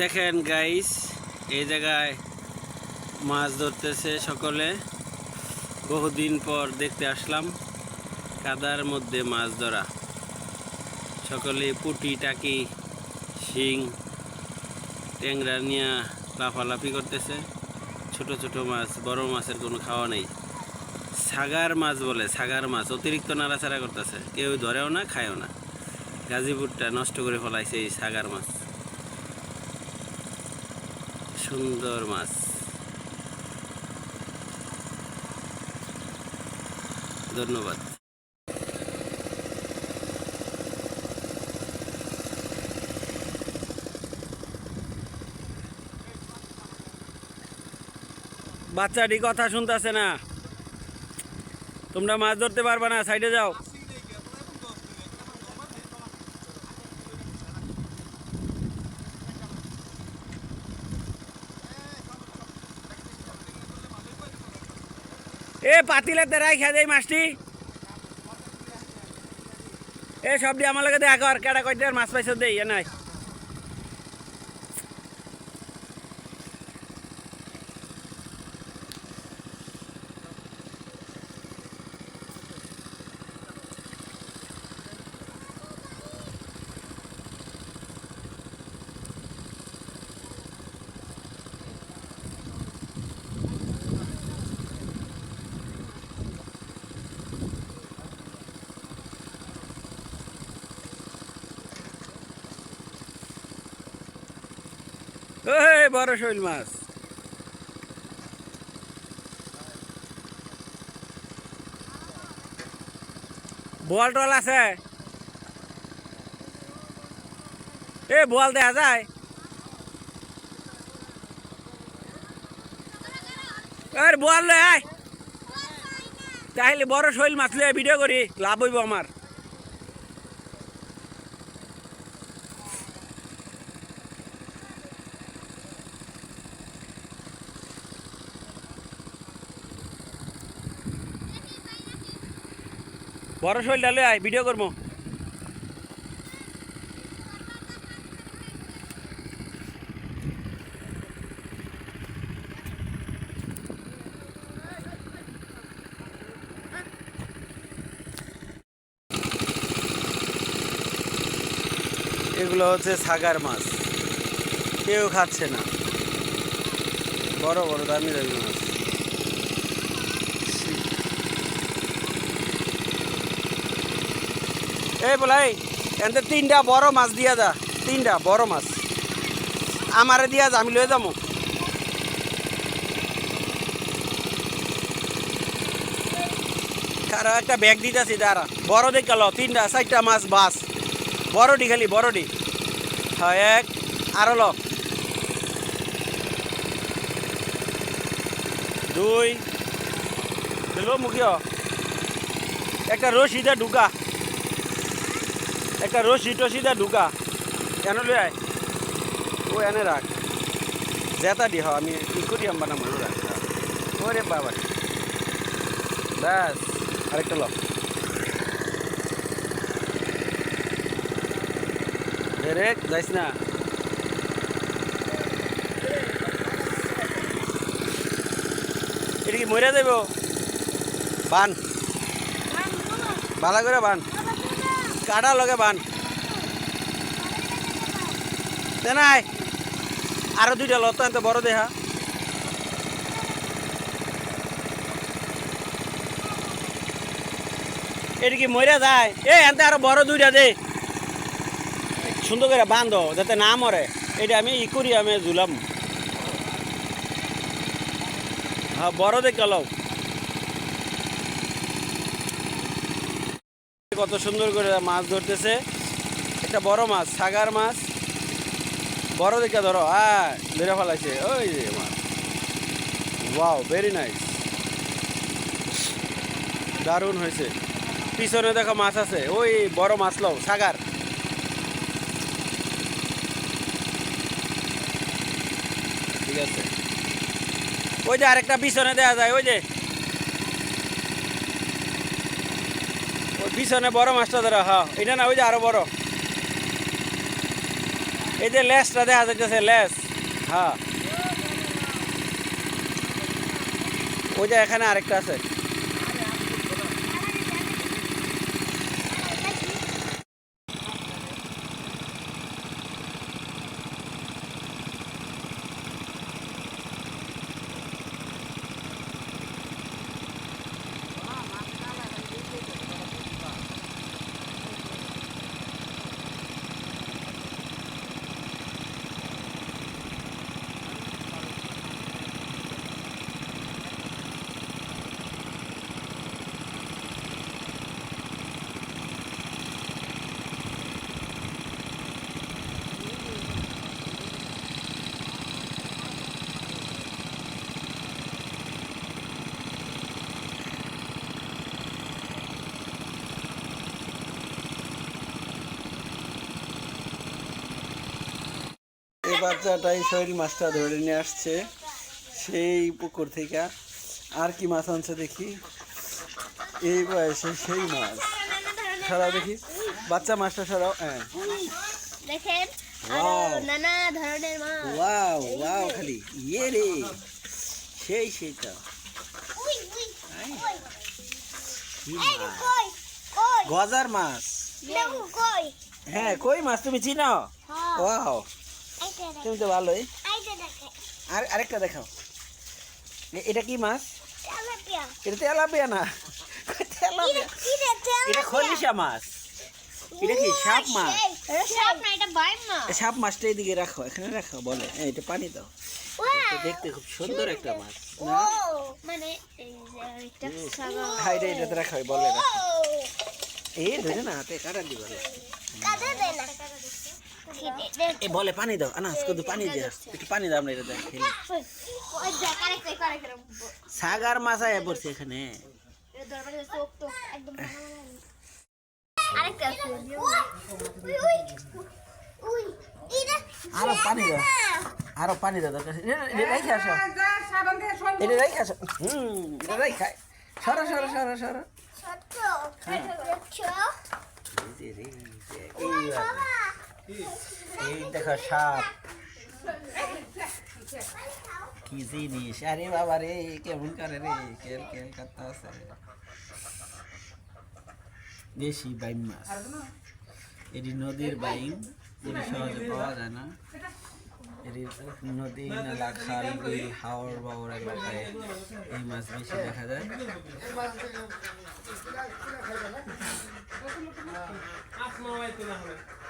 দেখেন গাইস এই জায়গায় মাছ ধরতেছে সকলে। বহুদিন পর দেখতে আসলাম, কাদার মধ্যে মাছ ধরা। সকলে পুটি, টাকি, শিং, ট্যাংরা নিয়ে লাফালাফি করতেছে। ছোট ছোট মাছ, বড় মাছের কোনো খাওয়া নেই। সাগার মাছ বলে, সাগার মাছ, অতিরিক্ত নাড়াচাড়া করতেছে। কেউ ধরেও না, খায়ও না। গাজীপুরটা নষ্ট করে ফেলাইছে এই সাগার মাছ। সুন্দর মাছ। ধন্যবাদ। বাচ্চাটি কথা শুনতেছে না। তোমরা মাছ ধরতে পারবে না সাইডে যাও। এ পাতিলে রাই খেয়ে দেয় মাছটি। এ সব দিয়ে আমার লাগে দেখা কর কেটা কয়টার মাছ পাইছে দেই এ নাই। ওই বড় শৈল মাছ। বল টল আছে? এ বল দেখা যায়? বল লে তাহলে বড় শৈল মাছ ভিডিও করি, লাভ হইব আমার। বড় শৈলটা ডালে আয় ভিডিও করব। এগুলো হচ্ছে সাগার মাছ। কেউ খাচ্ছে না। বড় বড় দামি দামি মাছ। এই বলাই এতে তিনটা বড় মাছ দিয়া যা, তিনটা বড় মাছ। আমারে দিয়া যা, আমি লয়ে যাব কারও একটা ব্যাগ দিতেছি, দাঁড়া। বড় দিক গেল তিনটা, চারটা মাছ বাস। বড়ডি খালি বড়ডি হয় এক, আরও ল দুই দিল মুখিও। একটা রশিদা ঢুকা। একটা রশি টসিদা ঢুকা। কেন লই আয়। ও এনে রাখ। জেতা দি হ, আমি কি করি আম্বা না মনে রাখ ওরে বাবা ব্যাস আরেকটা ল। রে যাইস না? এটা কি মরে যাইব? বান। ভালো করে বান। কাটা লগে বান। নাই। আরও দুইটা লত এত বড় দেহা এটা কি মরে যায়? এ এতে আরও বড় দুইটা দে। সুন্দর করে বান্ধ, যাতে না মরে এটা আমি ই করি আমি ঝুলাম। হ্যাঁ বড় দেখে কত সুন্দর করে মাছ ধরতেছে। একটা বড় মাছ, সাগার মাছ। বড় দেখে ধরো ধরে ফেলাইছে। ওই যে ওয়াও ভেরি নাইস দারুণ হয়েছে। পিছনে দেখো মাছ আছে, ওই বড় মাছ লও, সাগার। ঠিক আছে। ওই যে আরেকটা পিছনে দেওয়া যায়, ওই যে পিছনে বড় মাছটা ধরো হ্যাঁ। এটা না, ওই যে আরও বড়। এই যে লেসটা দেখা যাচ্ছে লেস হ্যাঁ। ওই যে এখানে আরেকটা আছে। বাচ্চাটাই শৈল মাছটা ধরে নিয়ে আসছে। সেই পুকুর থেকে। আর কি মাছ আনছে দেখি? এই বয়সে সেই মাছ। সরাও দেখি। বাচ্চা মাছটা সরাও। হ্যাঁ। দেখেন? Wow. নানা ধরনের মাছ। ওয়াও ওয়াও খালি। ইয়ে রে। সেই গজার মাছ। হ্যাঁ কই মাছ তুমি চিনো? হ্যাঁ। ওয়াও দেখ তুমি তো ভালোই। আর আরেকটা দেখাও। এটা কি মাছ? এটা তেলাপিয়া না। তেলাপিয়া। এটা খলিশা মাছ। এটা কি সাপ মাছ? সাপ না এটা বাইম মাছ। মাছটা এদিকে রাখো এখানে রাখো বলে। এটা পানি দাও। দেখতে খুব সুন্দর একটা মাছ মানে এটা সাগা হ্যাঁ রাখো বলে রাখো। এই ধরে না হাতে কাটা দিব। কাদা দে না। এ বলে পানি দাও আনাস কত পানি দিয়া একটু পানি দাও আমরা এটা দেখ সাগার মাছ আয়া পড়ছে এখানে আরও পানি দাও আরও পানি দাও দরকার এটা রেখে আসো এটা রেখে আসো হুম এটা রেখে সরো সরো সরো সরো দেখছ এই দেখো সাপ। কি জিনিস? আরে বাবা রে, কেমন করে রে? কেল কেল করতে আছে দেশি বাইম মাছ। এটি নদীর বাইম, এটি সহজে পাওয়া যায় না। এটি নদী, নালা, খাল, বিল, হাওর বাওর এলাকায় এই মাছ বেশি দেখা যায়।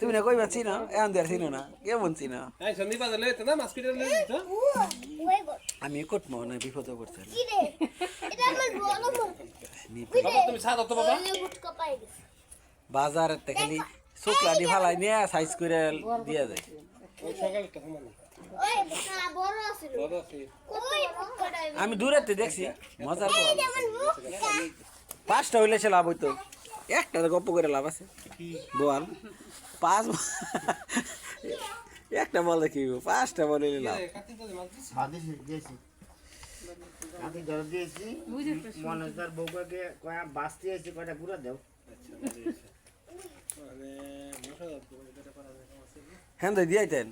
তুমি না কই মাছ চিনো এমন দেয়ার চিনো না কেমন চিনো আমি কটমো না বিপদে পড়ছে কি রে এটা আমার বড় বাবা তুমি ছাদ তো বাবা ওই গুটকা পাই গেছে বাজারের তে খালি শুক্লাটি ফালাই নিয়ে সাইজ করে দিয়া যায় আমি দূরেতে দেখছি মজার পাঁচটা হইলে সে লাভ হইতো একটা গপ্প করে লাভ আছে। বল। পাঁচ একটা বল কি পাঁচটা বল লাভ। দিয়েছি দিয়েছি। আমি ধরে দিয়েছি। মনে তার বউকে কয়া এসে কয়টা গুঁড়া দেও। হ্যাঁ তো দিয়াইতেন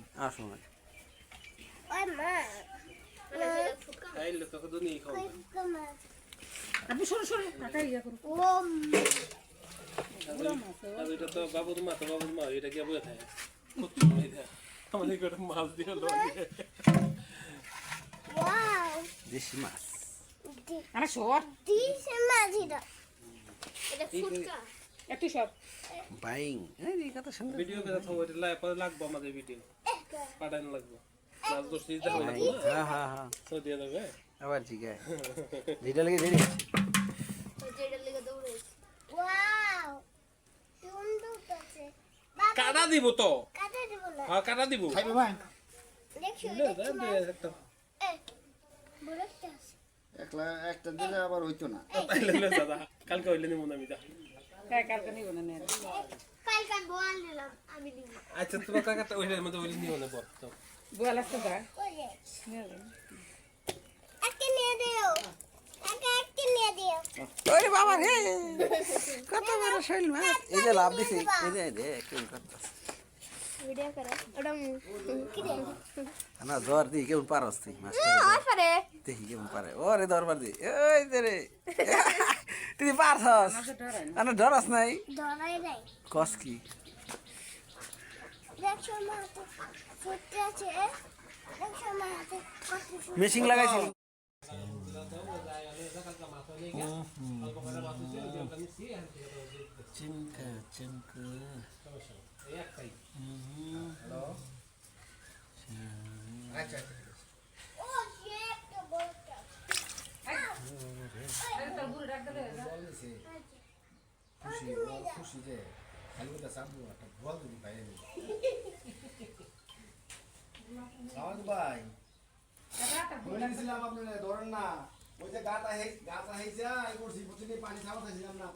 ও আর এটা তো বাবুর মা তো বাবুর মা এটা কি বলে থাকে? কত আমাদের করে মাছ দিয়ে লগে দেশি মাছ। আরে সর। দিছে মাঝিটা এটা। ফুটকা একটু সর। বাইং। এই ভিডিও করে পরে লাগবে আমাদের ভিডিও। পাঠানো লাগবে। মাছ ধরছি দেখো লাগবে হ্যাঁ হ্যাঁ হ্যাঁ। তো দিয়ে দেবে। আবার ঠিক আছে যেটা লেগে দেরি আছে। যেটা লেগে দৌড়েছে ওয়াও সুন্দর আছে কাটা দিব তো। কাটে দিব না। হ্যাঁ কাটা দিব। খাইবে ভাই। দে, দে, একলা একটা দিলে আবার হইতো না। দাদা কালকে হইলে নিমু না আমি যা। হ্যাঁ কালকে নিব না বল নিব আচ্ছা তোমার কাকাটা ওইটার মধ্যে ওই নিও না বল তো। বল আসতে ওই নিয়ে দিও একটা একটা নিয়ে দিও ওরে বাবা রে। কত বড় শৈল মাছ এই যে লাভ দিছে। এই যে যে কেউ করতেছে ভিডিও করো। ওটা কি রে না জ্বর দি কেমন পারস তুই? মাছটা আর পারে। দেখি কেমন পারে। ওরে দরবার দি। ওই যে রে। তুই পারছস? আনা ডরাস নাই। কস কি? দেখছ মা আচ্ছা ও সে একটা বলটা খুশি ও খুশি যে খালি কথা সাবু একটা বল দিবি ভাই সাউন্ড ভাই বলেছিলাম আপনারা ধরেন না ওই যে গাটা গাটা হয়েছে আই করছি বুঝলি পানি খাওয়া না।